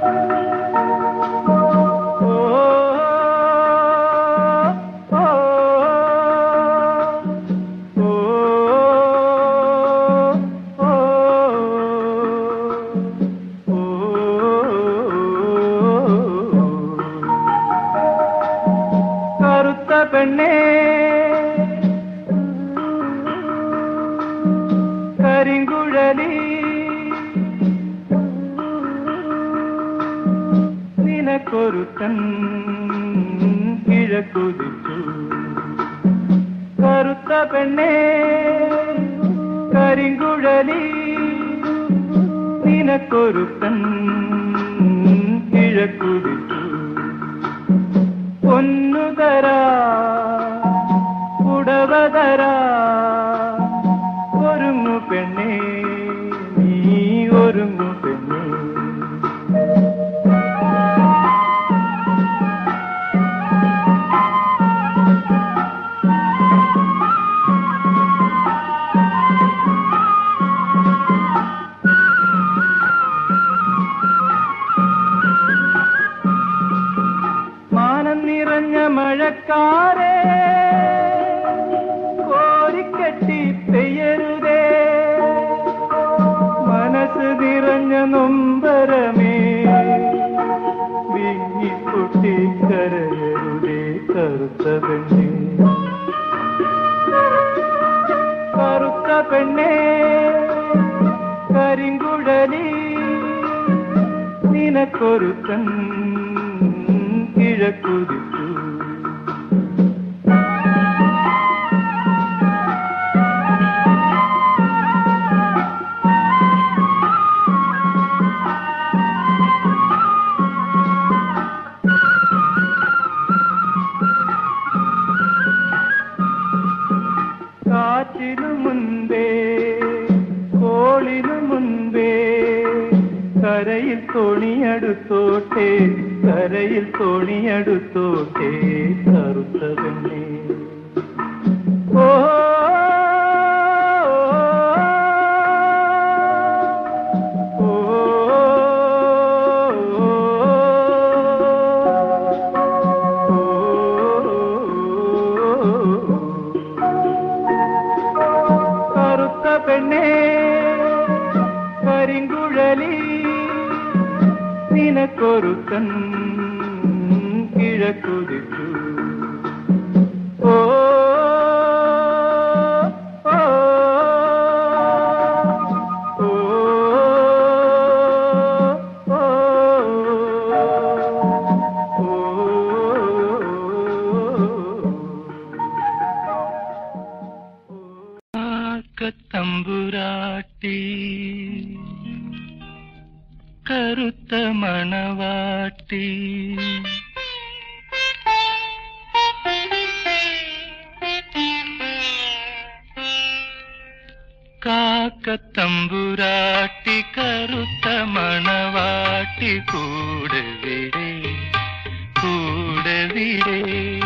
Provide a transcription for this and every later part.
കറുത്ത കിഴക്കുതിച്ചു കറുത്ത പെണ്ണേ കരിങ്കുഴലി നിനക്കൊരുത്തൻ കിഴക്കുതിച്ചു. പൊന്നുതരാ ഉടവതരാ ഒരുങ്ങു പെണ്ണേ നീ ഒരുങ്ങു കരിങ്കുഴലി നിനക്കൊരുത്തൻ കിഴക്കുതിച്ചു കാറ്റിനു തോണിയടുത്തോട്ടെ കരയിൽ തോണിയടുത്തോട്ടെ കറുത്ത പെണ്ണേ. ഓ ഓ, നിനക്കൊരുത്തൻ കിഴക്കുതിച്ചു കാക്കത്തമ്പുരാട്ടി കറുത്ത മണവാട്ടി കൂടെ വിടേ കൂടെ വിടേ.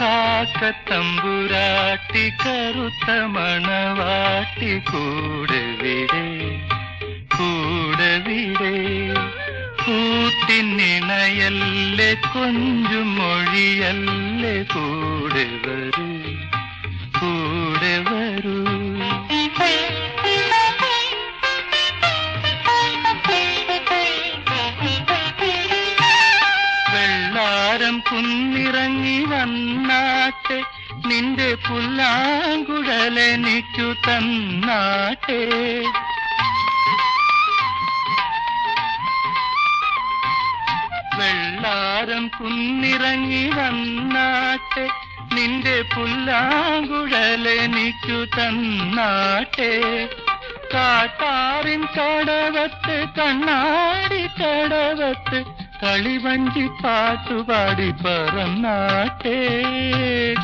കാക്കത്തമ്പുരാട്ടി കറുത്ത മണവാട്ടി കൂടെ വിടേ കൂടെ വിടേ. കൂട്ടിനിണയല്ലേ തന്നാട്ടെ. വെള്ളാരം കുന്നിറങ്ങി വന്നാട്ടെ. നിന്റെ പുല്ലാങ്കുഴലെനിക്കു തന്നാട്ടെ. കാട്ടാറിൻ കടവത്ത് കണ്ണാടി കടവത്ത് കളിവഞ്ചി പാട്ടുപാടി പറന്നാട്ടേ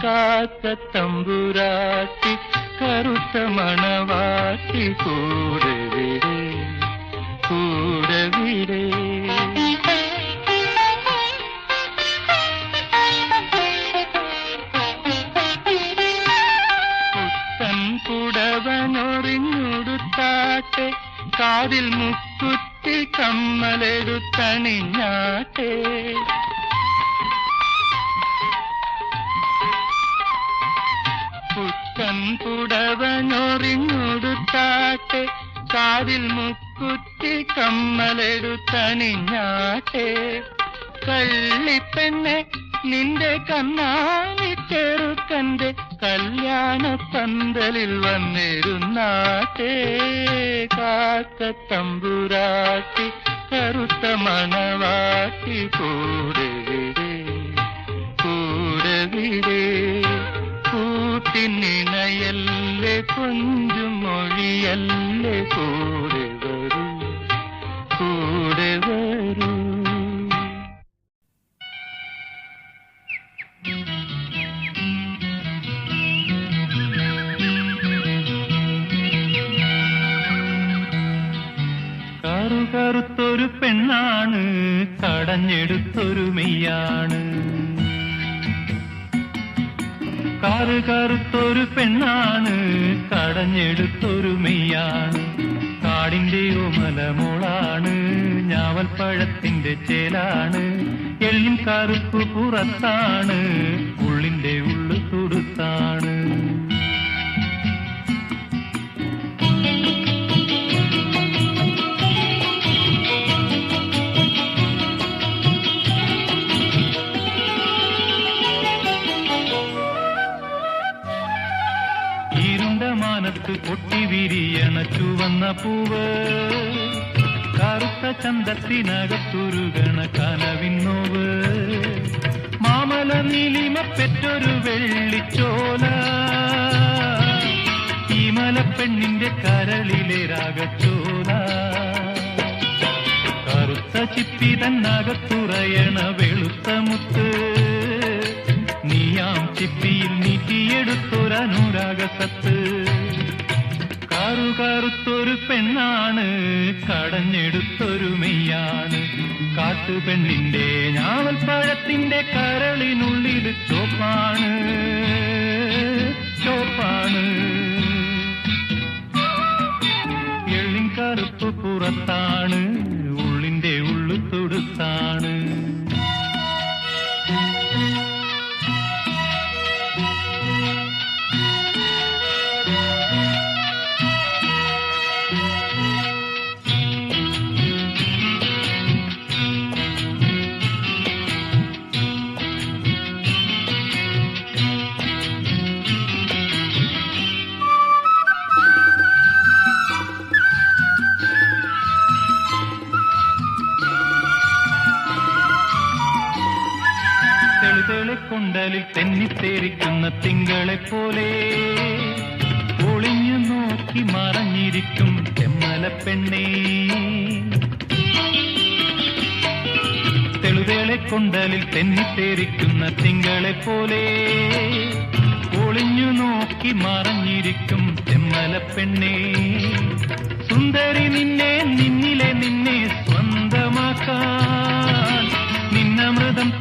കാത്ത തമ്പുരാട്ടി കറുത്ത മണവാട്ടി കൂടെ വിടേ കൂടെ വിടേ. പുടവനൊറിഞ്ഞുടുത്താട്ടെ കാതിൽ മുക്കുത്തി കമ്മലെടുത്തണിയാട്ടെ കമ്മലെടുത്തണിഞ്ഞാട്ടേ. പുത്തൻ പുടവനൊറിഞ്ഞൊടുത്താട്ടെ. കാതിൽ മുക്കുറ്റി കമ്മലെടുത്തണിഞ്ഞാട്ടെ. കള്ളിപ്പെന്നെ നിന്റെ കണ്ണാണി ചെറുക്കന്റെ കല്യാണ പന്തലിൽ വന്നിരുന്നാട്ടേ കാക്ക തമ്പുരാട്ടി കറുത്ത മണവാട്ടി കൂടെ കൂടെ കൂട്ടിനിണയല്ലേ കൊഞ്ചും മൊഴിയല്ലേ കൂടെ ഞാവൽപ്പഴത്തിന്റെ ചേലാണ്. എല്ലും കറുപ്പ് പുറത്താണ്. ഉള്ളിന്റെ ഉള്ളു തുടുത്താണ്. ഇരുണ്ട മാനത്ത് പൊട്ടി വിരിയണ ചുവന്ന പൂവ്. ചന്തത്തിനകത്തുരുകണ കനവിന്നോവ് മാമല നീലിമ പെറ്റൊരു വെള്ളിച്ചോല. ഈ മലപ്പെണ്ണിന്റെ കരളിലെ രാഗച്ചോല. കറുത്ത ചിപ്പി തന്നകത്തുറയണ വെളുത്ത മുത്ത്. നീയാം ചിപ്പിയിൽ നീട്ടിയെടുത്തൊരനുരാഗസത്ത് കാറു കറുത്തൊരു പെണ്ണാണ് കടഞ്ഞെടുത്തൊരു മെയ്യാണ്. കാട്ടുപെണ്ണിന്റെ ഞാവൽപ്പഴത്തിന്റെ കരളിനുള്ളിൽ ചോപ്പാണ് ചോപ്പാണ് കൊണ്ടലിൽ തെന്നിത്തേരിക്കുന്ന തിങ്കളെ പോലെ ഒളിഞ്ഞു നോക്കി മറഞ്ഞിരിക്കും തെമ്മല പെണ്ണേ. തെളിവേളെ കൊണ്ടലിൽ തെന്നിത്തേരിക്കുന്ന തിങ്കളെ പോലെ ഒളിഞ്ഞു നോക്കി മറഞ്ഞിരിക്കും തെമ്മല പെണ്ണേ. സുന്ദരി നിന്നെ നിന്നിലെ നിന്നെ സ്വന്തമാക്കാൻ നിന്നമൃതം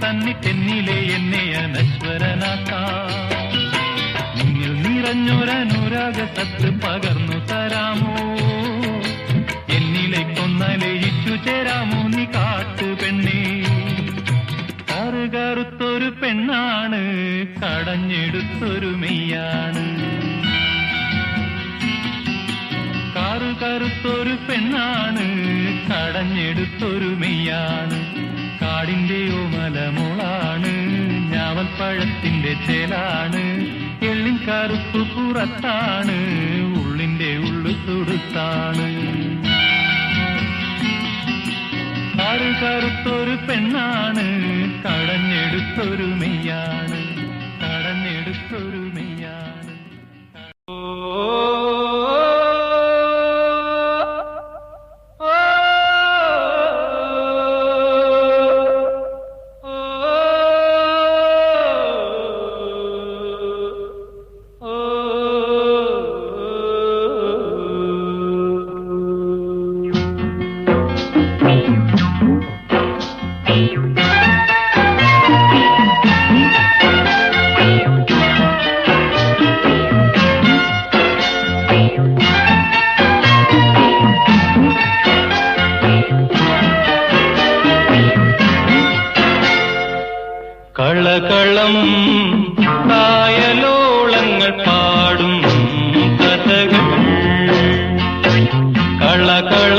തന്നെ തെന്നിലെ എന്നെ അനശ്വരനാക്കാൻ നിന്നിൽ നിറഞ്ഞൊരനുരാഗ സത്ത് പകർന്നു തരാമോ? എന്നിലെ കൊന്നലയിച്ചു ചേരാമോ? നീ കാട്ടു പെണ്ണേ. കറുകറുത്തൊരു പെണ്ണാണ് കടഞ്ഞെടുത്തൊരു മെയ്യാണ്. കറുകറുത്തൊരു പെണ്ണാണ് കടഞ്ഞെടുത്തൊരു മെയ്യാണ്. കാടിന്റെ ഉമലമുളാണ് ഞാവൽപ്പഴത്തിന്റെ ചേലാണ് എള്ളിൻ കറുപ്പ് പുറത്താണ് ഉള്ളിന്റെ ഉള്ളു തുടുത്താണ്. കാറു കറുത്തൊരു പെണ്ണാണ് കടഞ്ഞെടുത്തൊരു മെയ്യാണ് കടഞ്ഞെടുത്തൊരു മെയ്യാണ്. Thank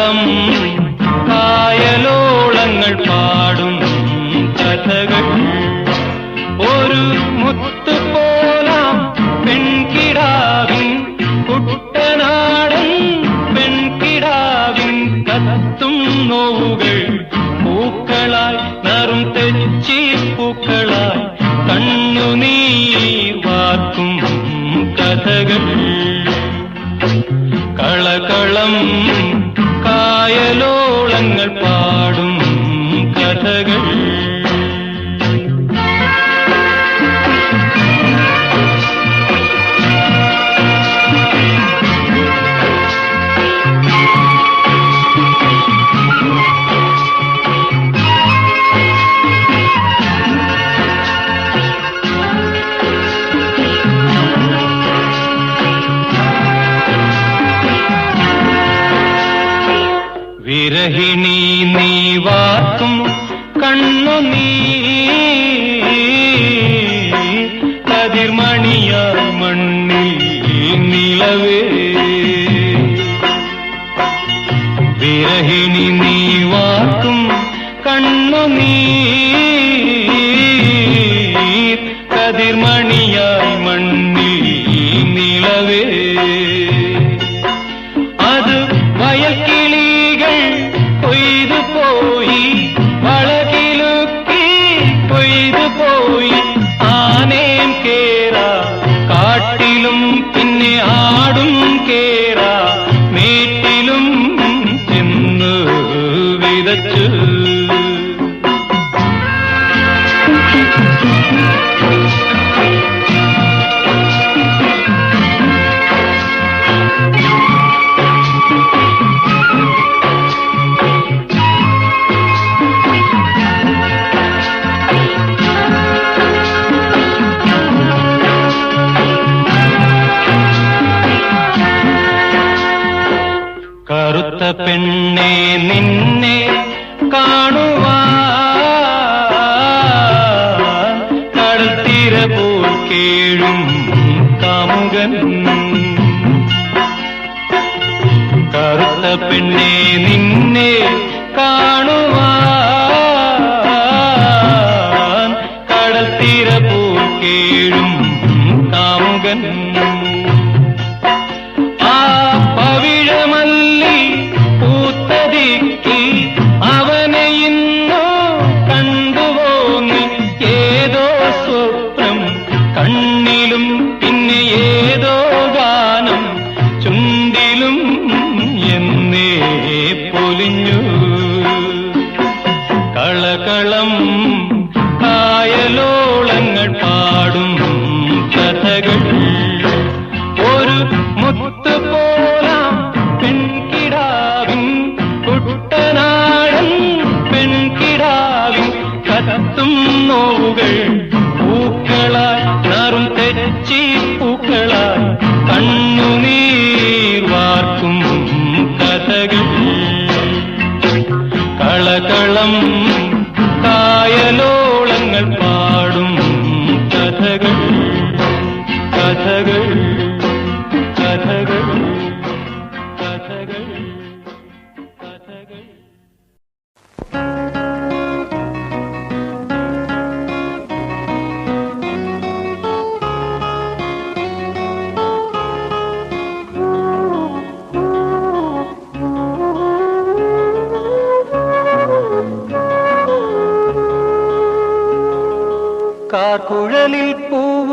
കളകളം കായലോളങ്ങൾ പാടും കഥകൾ. ഒരു മുത്തു പോലാം പെൺകിടാവിൻ കുട്ടനാടൻ പെൺകിടാവിൻ കത്തും നോവുകൾ. പൂക്കളായി നറും തെച്ചി പൂക്കളായി കണ്ണുനീർ വാർക്കും കഥകൾ. കളകളം കായലോളങ്ങൾ പാടും കഥകൾ. கதிர்மணியா மண்ணில் நிலவே. விரகினி நீ வாக்கும் கண்ணு நீர் கதிர்மணியாய் மண்ணில் நிலவே. നിന്നെ കാണുവാൻ കടത്തിര പോൽ കേഴും കാമുകൻ. കറുത്ത പെണ്ണെ നിന്നെ പൂക്കളായി കണ്ണുനീർ വാർക്കും കഥകൾ.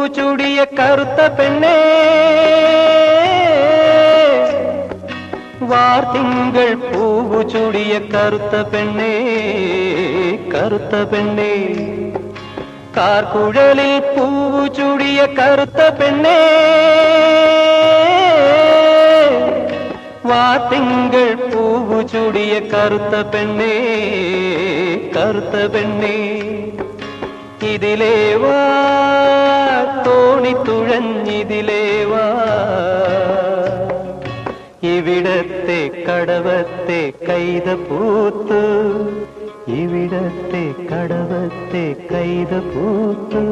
പൂവു ചൂടിയ കറുത്ത പെണ്ണേ. വാർത്തിങ്കൾ പൂവു ചൂടിയ കറുത്ത പെണ്ണേ കറുത്ത പെണ്ണേ. കാർക്കുഴലിൽ പൂവു ചൂടിയ കറുത്ത പെണ്ണേ. വാർത്തിങ്കൾ പൂവു ചൂടിയ കറുത്ത പെണ്ണേ കറുത്ത പെണ്ണേ. ഇതിലേവാ തോണി തുഴഞ്ഞിതിലേവാ ഇവിടത്തെ കടവത്തെ കൈത പൂത്ത് ഇവിടത്തെ കടവത്തെ കൈത പൂത്തു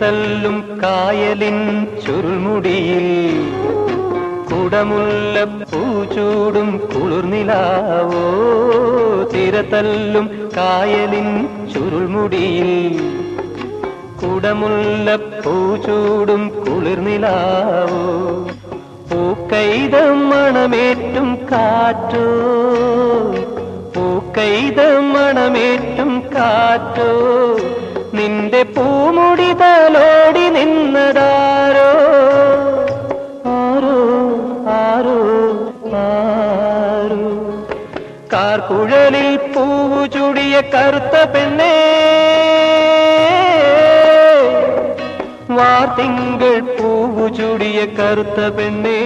തിരതല്ലും കായലിൻ ചുരുൾമുടിയിൽ കുടമുല്ല പൂച്ചൂടും കുളിർനിലാവോ? തിരതല്ലും കായലിൻ ചുരുൾമുടിയിൽ കുടമുല്ല പൂച്ചൂടും കുളിർനിലാവോ? പൂക്കൈത മണമേറ്റും കാറ്റോ? പൂക്കൈത മണമേറ്റും കാറ്റോ? നിന്റെ പൂമുടി കറുത്ത പെണ്ണേ. വാർത്തിങ്കൾ പൂവു ചൂടിയ കറുത്ത പെണ്ണേ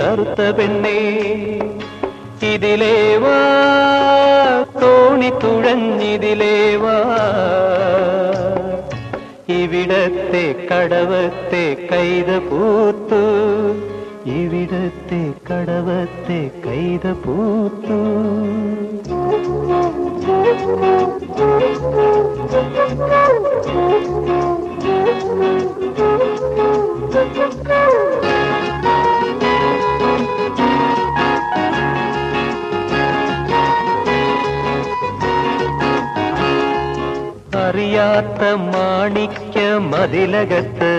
കറുത്ത പെണ്ണേ. ഇതിലേവാ തോണി തുഴഞ്ഞിതിലേവാ ഇവിടത്തെ കടവത്തെ കൈത പൂത്തു ഇവിടത്തെ കടവത്തെ കൈത പൂത്തു അറിയാത്ത മാണിക്യ മതിലകത്ത്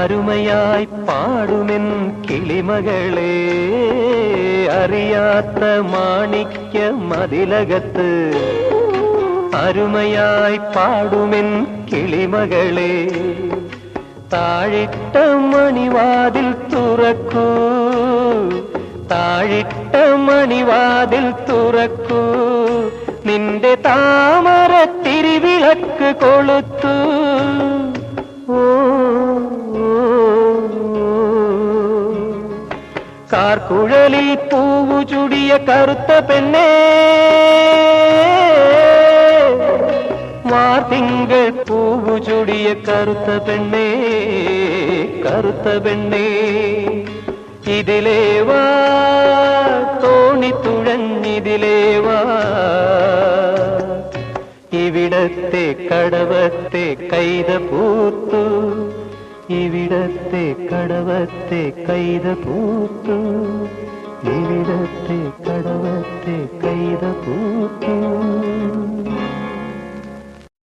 അരുമയായി പാടുമെൻ കിളിമകളെ അറിയാത്ത മാണിക്യ മതിലകത്ത്. അരുമയായി പാടുമെൻ കിളിമകളെ താഴിട്ട മണിവാതിൽ തുറക്കൂ. താഴിട്ട മണിവാതിൽ തുറക്കൂ. നിന്റെ താമര തിരിവിളക്ക് കൊളുത്തു. ഓ, കാർക്കുഴലിൽ പൂവു ചുടിയ കറുത്ത പെണ്ണേ വാർത്തിങ്കൾ പൂവു ചുടിയ കറുത്ത പെണ്ണേ കറുത്ത പെണ്ണേ ഇതിലേവാ തോണി തുഴഞ്ഞിതിലേവാ ഇവിടത്തെ കടവത്തെ കൈത പൂത്തു ഇവിടത്തെ കടവത്തെ കൈത പൂത്തു ഇവിടത്തെ കടവത്തെ കൈത പൂത്തു